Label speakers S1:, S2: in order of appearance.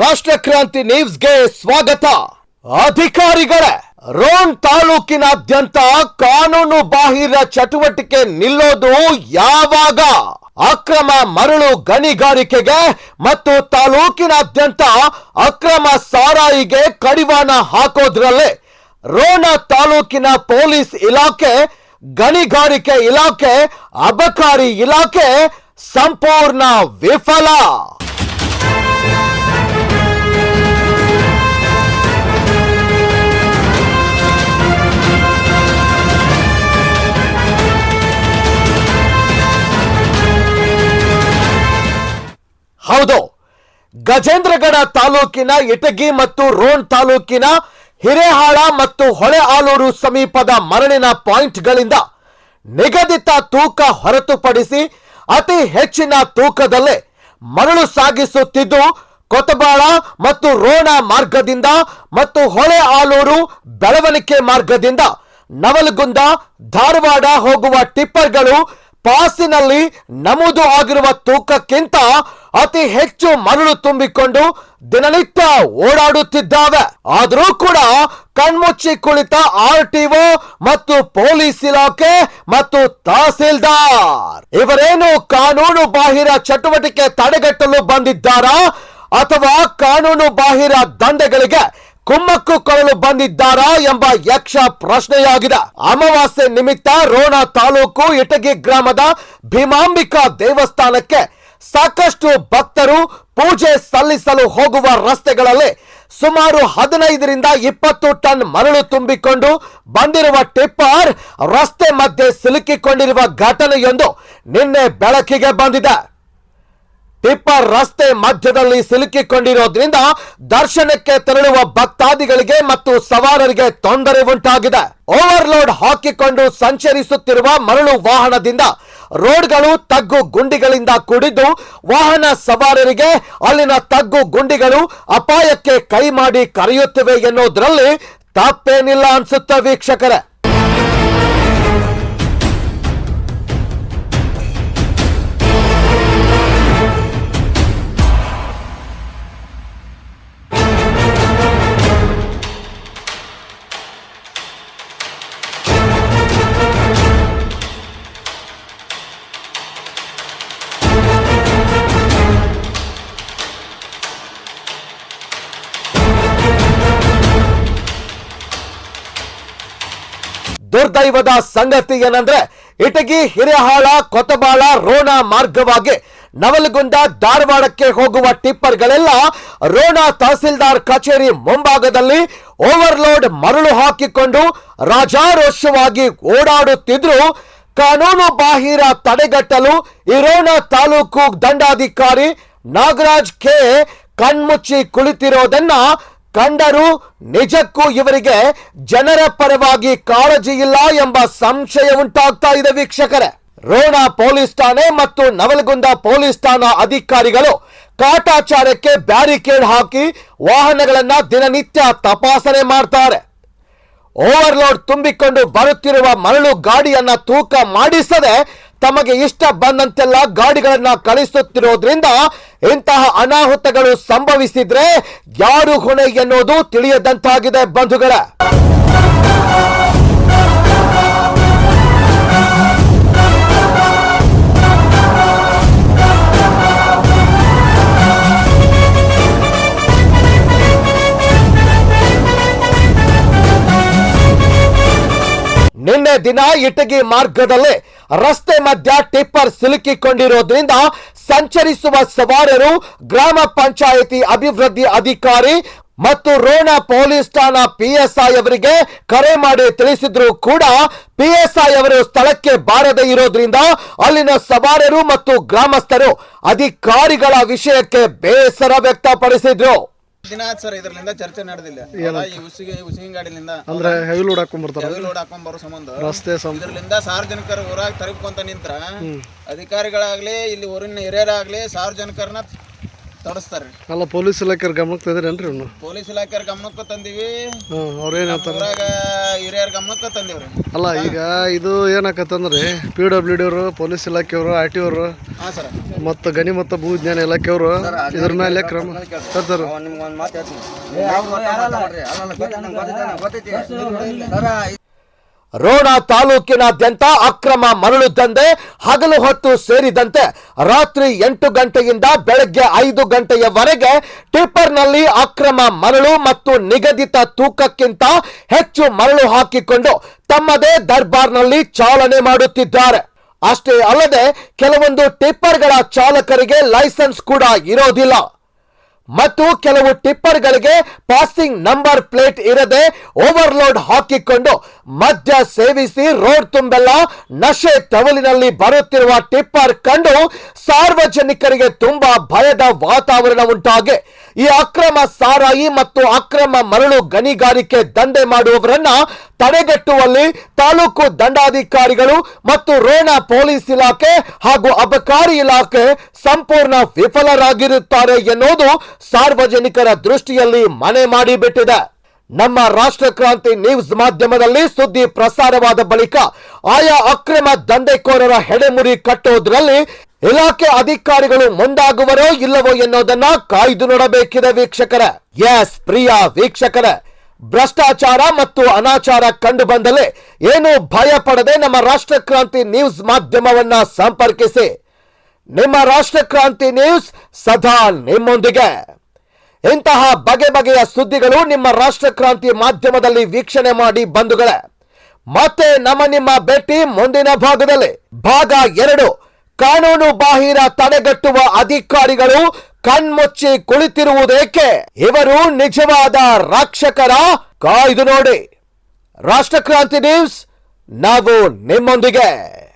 S1: ರಾಷ್ಟ್ರ ಕ್ರಾಂತಿ ನ್ಯೂಸ್ಗೆ ಸ್ವಾಗತ. ಅಧಿಕಾರಿಗಳೇ ರೋಣ್ ತಾಲೂಕಿನಾದ್ಯಂತ ಕಾನೂನು ಬಾಹಿರ ಚಟುವಟಿಕೆ ನಿಲ್ಲೋದು ಯಾವಾಗ? ಅಕ್ರಮ ಮರಳು ಗಣಿಗಾರಿಕೆಗೆ ಮತ್ತು ತಾಲೂಕಿನಾದ್ಯಂತ ಅಕ್ರಮ ಸಾರಾಯಿಗೆ ಕಡಿವಾಣ ಹಾಕೋದ್ರಲ್ಲೇ, ರೋಣ ತಾಲೂಕಿನ ಪೊಲೀಸ್ ಇಲಾಖೆ, ಗಣಿಗಾರಿಕೆ ಇಲಾಖೆ, ಅಬಕಾರಿ ಇಲಾಖೆ ಸಂಪೂರ್ಣ ವಿಫಲ. ಹೌದು. ಗಜೇಂದ್ರಗಡ ತಾಲೂಕಿನ ಇಟಗಿ ಮತ್ತು ರೋಣ್ ತಾಲೂಕಿನ ಹಿರೇಹಾಳ ಮತ್ತು ಹೊಳೆ ಆಲೂರು ಸಮೀಪದ ಮರಳಿನ ಪಾಯಿಂಟ್ಗಳಿಂದ ನಿಗದಿತ ತೂಕ ಹೊರತುಪಡಿಸಿ ಅತಿ ಹೆಚ್ಚಿನ ತೂಕದಲ್ಲೇ ಮರಳು ಸಾಗಿಸುತ್ತಿದ್ದು, ಕೊತಬಾಳ ಮತ್ತು ರೋಣ ಮಾರ್ಗದಿಂದ ಮತ್ತು ಹೊಳೆ ಆಲೂರು ಬೆಳವಣಿಗೆ ಮಾರ್ಗದಿಂದ ನವಲಗುಂದ, ಧಾರವಾಡ ಹೋಗುವ ಟಿಪ್ಪರ್ಗಳು ಪಾಸಿನಲ್ಲಿ ನಮೂದು ಆಗಿರುವ ತೂಕಕ್ಕಿಂತ ಅತಿ ಹೆಚ್ಚು ಮರಳು ತುಂಬಿಕೊಂಡು ದಿನನಿತ್ಯ ಓಡಾಡುತ್ತಿದ್ದಾವೆ. ಆದರೂ ಕೂಡ ಕಣ್ಮುಚ್ಚಿ ಕುಳಿತ ಆರ್ ಟಿಒ ಮತ್ತು ಪೊಲೀಸ್ ಇಲಾಖೆ ಮತ್ತು ತಹಸೀಲ್ದಾರ್ ಇವರೇನು ಕಾನೂನು ಬಾಹಿರ ಚಟುವಟಿಕೆ ತಡೆಗಟ್ಟಲು ಬಂದಿದ್ದಾರಾ ಅಥವಾ ಕಾನೂನು ಬಾಹಿರ ದಂಧೆಗಳಿಗೆ ಕುಮ್ಮಕ್ಕು ಕೊಡಲು ಬಂದಿದ್ದಾರಾ ಎಂಬ ಯಕ್ಷ ಪ್ರಶ್ನೆಯಾಗಿದೆ. ಅಮಾವಾಸ್ಯೆ ನಿಮಿತ್ತ ರೋಣ ತಾಲೂಕು ಇಟಗಿ ಗ್ರಾಮದ ಭೀಮಾಂಬಿಕಾ ದೇವಸ್ಥಾನಕ್ಕೆ ಸಾಕಷ್ಟು ಭಕ್ತರು ಪೂಜೆ ಸಲ್ಲಿಸಲು ಹೋಗುವ ರಸ್ತೆಗಳಲ್ಲಿ ಸುಮಾರು ಹದಿನೈದರಿಂದ ಇಪ್ಪತ್ತು ಟನ್ ಮರಳು ತುಂಬಿಕೊಂಡು ಬಂದಿರುವ ಟಿಪ್ಪರ್ ರಸ್ತೆ ಮಧ್ಯೆ ಸಿಲುಕಿಕೊಂಡಿರುವ ಘಟನೆಯೊಂದು ನಿನ್ನೆ ಬೆಳಕಿಗೆ ಬಂದಿದೆ. ರಸ್ತೆ ಮಧ್ಯದಲ್ಲಿ ಸಿಲುಕಿಕೊಂಡಿರೋದ್ರಿಂದ ದರ್ಶನಕ್ಕೆ ತೆರಳುವ ಭಕ್ತಾದಿಗಳಿಗೆ ಮತ್ತು ಸವಾರರಿಗೆ ತೊಂದರೆ ಉಂಟಾಗಿದೆ. ಓವರ್ಲೋಡ್ ಹಾಕಿಕೊಂಡು ಸಂಚರಿಸುತ್ತಿರುವ ಮರಳು ವಾಹನದಿಂದ ರೋಡ್ಗಳು ತಗ್ಗು ಗುಂಡಿಗಳಿಂದ ಕೂಡಿದ್ದು, ವಾಹನ ಸವಾರರಿಗೆ ಅಲ್ಲಿನ ತಗ್ಗು ಗುಂಡಿಗಳು ಅಪಾಯಕ್ಕೆ ಕೈ ಮಾಡಿ ಕರೆಯುತ್ತಿವೆ ಎನ್ನುವುದರಲ್ಲಿ ತಪ್ಪೇನಿಲ್ಲ ಅನ್ಸುತ್ತೆ ವೀಕ್ಷಕರೇ. ದುರ್ದೈವದ ಸಂಗತಿ ಏನಂದ್ರೆ, ಇಟಗಿ, ಹಿರೇಹಾಳ, ಕೊತಬಾಳ, ರೋಣ ಮಾರ್ಗವಾಗಿ ನವಲಗುಂದ ಧಾರವಾಡಕ್ಕೆ ಹೋಗುವ ಟಿಪ್ಪರ್ಗಳೆಲ್ಲ ರೋಣ ತಹಸೀಲ್ದಾರ್ ಕಚೇರಿ ಮುಂಭಾಗದಲ್ಲಿ ಓವರ್ಲೋಡ್ ಮರಳು ಹಾಕಿಕೊಂಡು ರಾಜಾರೋಷವಾಗಿ ಓಡಾಡುತ್ತಿದ್ರು. ಕಾನೂನು ಬಾಹಿರ ತಡೆಗಟ್ಟಲು ಇರೋಣ ತಾಲೂಕು ದಂಡಾಧಿಕಾರಿ ನಾಗರಾಜ್ ಕೆ ಕಣ್ಮುಚ್ಚಿ ಕುಳಿತಿರೋದನ್ನ ಕಂಡರೂ ನಿಜಕ್ಕೂ ಇವರಿಗೆ ಜನರ ಪರವಾಗಿ ಕಾಳಜಿ ಇಲ್ಲ ಎಂಬ ಸಂಶಯ ಉಂಟಾಗ್ತಾ ಇದೆ ವೀಕ್ಷಕರೇ. ರೋಣ ಪೊಲೀಸ್ ಠಾಣೆ ಮತ್ತು ನವಲಗುಂದ ಪೊಲೀಸ್ ಠಾಣಾ ಅಧಿಕಾರಿಗಳು ಕಾಟಾಚಾರಕ್ಕೆ ಬ್ಯಾರಿಕೇಡ್ ಹಾಕಿ ವಾಹನಗಳನ್ನ ದಿನನಿತ್ಯ ತಪಾಸಣೆ ಮಾಡ್ತಾರೆ. ಓವರ್ಲೋಡ್ ತುಂಬಿಕೊಂಡು ಬರುತ್ತಿರುವ ಮರಳು ಗಾಡಿಯನ್ನ ತೂಕ ಮಾಡಿಸದೆ ತಮಗೆ ಇಷ್ಟ ಬಂದಂತೆಲ್ಲ ಗಾಡಿಗಳನ್ನ ಕಳಿಸುತ್ತಿರೋದ್ರಿಂದ ಇಂತಹ ಅನಾಹುತಗಳು ಸಂಭವಿಸಿದ್ರೆ ಯಾರು ಹೊಣೆ ಎನ್ನುವುದು ತಿಳಿಯದಂತಾಗಿದೆ ಬಂಧುಗಳ. ದಿನ ಇಟಗಿ ಮಾರ್ಗದಲ್ಲೇ ರಸ್ತೆ ಮಧ್ಯ ಟಿಪ್ಪರ್ ಸಿಲುಕಿಕೊಂಡಿರೋದ್ರಿಂದ ಸಂಚರಿಸುವ ಸವಾರರು ಗ್ರಾಮ ಪಂಚಾಯಿತಿ ಅಭಿವೃದ್ಧಿ ಅಧಿಕಾರಿ ಮತ್ತು ರೋಣ ಪೊಲೀಸ್ ಠಾಣಾ ಪಿಎಸ್ಐ ಅವರಿಗೆ ಕರೆ ಮಾಡಿ ತಿಳಿಸಿದ್ರು ಕೂಡ ಪಿಎಸ್ಐ ಅವರು ಸ್ಥಳಕ್ಕೆ ಬಾರದೆ ಇರೋದ್ರಿಂದ ಅಲ್ಲಿನ ಸವಾರರು ಮತ್ತು ಗ್ರಾಮಸ್ಥರು ಅಧಿಕಾರಿಗಳ ವಿಷಯಕ್ಕೆ ಬೇಸರ ವ್ಯಕ್ತಪಡಿಸಿದ್ರು.
S2: ದಿನ ಆಯ್ತು ಸರ್ ಇದರಿಂದ ಚರ್ಚೆ ನಡೆದಿಲ್ಲ. ಅಲ್ಲ, ಈ ಉಸಿಗೆ ಉಸಿಗಿನ ಗಾಡಿಲಿಂದ
S3: ಅಂದ್ರೆ ಹೆವಿ ಲೋಡ್ ಹಾಕೊಂಡ್ ಬರ್ತಾರ?
S2: ಹೆವಿ ಲೋಡ್ ಹಾಕೊಂಡ್ ಬರೋ ಸಂಬಂಧ.
S3: ರಸ್ತೆ ಸಂ
S2: ಇದರಿಂದ ಸಾರ್ವಜನಿಕರು ಊರಾಗ ತರಕೊಂತ ನಿಂತ್ರ ಅಧಿಕಾರಿಗಳಾಗ್ಲಿ ಇಲ್ಲಿ ಊರಿನ ಹಿರಿಯರಾಗ್ಲಿ ಸಾರ್ವಜನಿಕರನ್ನ ತೋರಿಸ್ತಾರೆ.
S3: ಅಲ್ಲ ಪೊಲೀಸ್ ಇಲಾಖೆ ಗಮನಕ್ಕೆ ತಂದಿರೇನ್ರಿ ಇವ್ನು?
S2: ಪೊಲೀಸ್ ಇಲಾಖೆ ಗಮನಕ್ಕೆ ತಂದೀವಿ.
S3: ಹಾಂ ಅವ್ರು ಏನು ಹೇಳ್ತಾರೆ?
S2: ಊರಾಗ ಹಿರಿಯರ ಗಮನಕ್ಕೆ ತಂದೀವ್ರಿ.
S3: ಅಲ್ಲ ಈಗ ಇದು ಏನಾಕತ್ತಂದ್ರೆ ಪಿ ಡಬ್ಲ್ಯೂ ಡಿ ಅವರು ಪೊಲೀಸ್ ಇಲಾಖೆಯವರು ಆರ್ ಟಿ ಅವರು
S2: ಹಾಂ ಸರ್.
S3: ಮತ್ತು ಗಣಿ ಮತ್ತು ಭೂ ವಿಜ್ಞಾನ ಇಲಾಖೆಯವರು ಇದ್ರ ಮೇಲೆ ಕ್ರಮ ಸರ್ ನಿಮ್ಗೆ
S4: ಒಂದು ಮಾತು ಹೇಳ್ತೀನಿ.
S1: ರೋಣ ತಾಲೂಕಿನಾದ್ಯಂತ ಅಕ್ರಮ ಮರಳು ದಂಧೆ, ಹಗಲು ಹೊತ್ತು ಸೇರಿದಂತೆ ರಾತ್ರಿ ಎಂಟು ಗಂಟೆಯಿಂದ ಬೆಳಗ್ಗೆ ಐದು ಗಂಟೆಯವರೆಗೆ ಟಿಪ್ಪರ್ನಲ್ಲಿ ಅಕ್ರಮ ಮರಳು ಮತ್ತು ನಿಗದಿತ ತೂಕಕ್ಕಿಂತ ಹೆಚ್ಚು ಮರಳು ಹಾಕಿಕೊಂಡು ತಮ್ಮದೇ ದರ್ಬಾರ್ನಲ್ಲಿ ಚಾಲನೆ ಮಾಡುತ್ತಿದ್ದಾರೆ. ಅಷ್ಟೇ ಅಲ್ಲದೆ ಕೆಲವೊಂದು ಟಿಪ್ಪರ್ಗಳ ಚಾಲಕರಿಗೆ ಲೈಸೆನ್ಸ್ ಕೂಡ ಇರೋದಿಲ್ಲ. ಮತ್ತು ಕೆಲವು ಟಿಪ್ಪರ್ಗಳಿಗೆ ಪಾಸಿಂಗ್ ನಂಬರ್ ಪ್ಲೇಟ್ ಇರದೆ ಓವರ್ಲೋಡ್ ಹಾಕಿಕೊಂಡು ಮದ್ಯ ಸೇವಿಸಿ ರೋಡ್ ತುಂಬೆಲ್ಲ ನಶೆ ತವಲಿನಲ್ಲಿ ಬರುತ್ತಿರುವ ಟಿಪ್ಪರ್ ಕಂಡು ಸಾರ್ವಜನಿಕರಿಗೆ ತುಂಬಾ ಭಯದ ವಾತಾವರಣ ಉಂಟಾಗಿ. ಈ ಅಕ್ರಮ ಸಾರಾಯಿ ಮತ್ತು ಅಕ್ರಮ ಮರಳು ಗಣಿಗಾರಿಕೆ ದಂಧೆ ಮಾಡುವವರನ್ನ ತಡೆಗಟ್ಟುವಲ್ಲಿ ತಾಲೂಕು ದಂಡಾಧಿಕಾರಿಗಳು ಮತ್ತು ರೋಣ ಪೊಲೀಸ್ ಇಲಾಖೆ ಹಾಗೂ ಅಬಕಾರಿ ಇಲಾಖೆ ಸಂಪೂರ್ಣ ವಿಫಲರಾಗಿರುತ್ತಾರೆ ಎನ್ನುವುದು ಸಾರ್ವಜನಿಕರ ದೃಷ್ಟಿಯಲ್ಲಿ ಮನೆ ಮಾಡಿಬಿಟ್ಟಿದೆ. ನಮ್ಮ ರಾಷ್ಟ್ರ ಕ್ರಾಂತಿ ನ್ಯೂಸ್ ಮಾಧ್ಯಮದಲ್ಲಿ ಸುದ್ದಿ ಪ್ರಸಾರವಾದ ಬಳಿಕ ಆಯಾ ಅಕ್ರಮ ದಂಧೆಕೋರರ ಹೆಡೆಮುರಿ ಕಟ್ಟುವುದರಲ್ಲಿ ಇಲಾಖೆ ಅಧಿಕಾರಿಗಳು ಮುಂದಾಗುವರೋ ಇಲ್ಲವೋ ಎನ್ನುವುದನ್ನ ಕಾಯ್ದು ನೋಡಬೇಕಿದೆ ವೀಕ್ಷಕರ. ಎಸ್, ಪ್ರಿಯ ವೀಕ್ಷಕರ. ಭ್ರಷ್ಟಾಚಾರ ಮತ್ತು ಅನಾಚಾರ ಕಂಡು ಬಂದಲ್ಲಿ ಏನು ಭಯ ಪಡದೆ ನಮ್ಮ ರಾಷ್ಟ್ರ ಕ್ರಾಂತಿ ನ್ಯೂಸ್ ಮಾಧ್ಯಮವನ್ನ ಸಂಪರ್ಕಿಸಿ. ನಿಮ್ಮ ರಾಷ್ಟ್ರ ಕ್ರಾಂತಿ ನ್ಯೂಸ್ ಸದಾ ನಿಮ್ಮೊಂದಿಗೆ. ಇಂತಹ ಬಗೆ ಬಗೆಯ ಸುದ್ದಿಗಳು ನಿಮ್ಮ ರಾಷ್ಟ್ರ ಕ್ರಾಂತಿ ಮಾಧ್ಯಮದಲ್ಲಿ ವೀಕ್ಷಣೆ ಮಾಡಿ ಬಂಧುಗಳೇ. ಮತ್ತೆ ನಮ್ಮ ನಿಮ್ಮ ಭೇಟಿ ಮುಂದಿನ ಭಾಗದಲ್ಲಿ. ಭಾಗ ಎರಡು. ಕಾನೂನು ಬಾಹಿರ ತಡೆಗಟ್ಟುವ ಅಧಿಕಾರಿಗಳು ಕಣ್ಮುಚ್ಚಿ ಕುಳಿತಿರುವುದೇಕೆ? ಇವರು ನಿಜವಾದ ರಕ್ಷಕರ ಕಾಯ್ದು ನೋಡಿ. ರಾಷ್ಟ್ರ ಕ್ರಾಂತಿ ನ್ಯೂಸ್, ನಾವು ನಿಮ್ಮೊಂದಿಗೆ.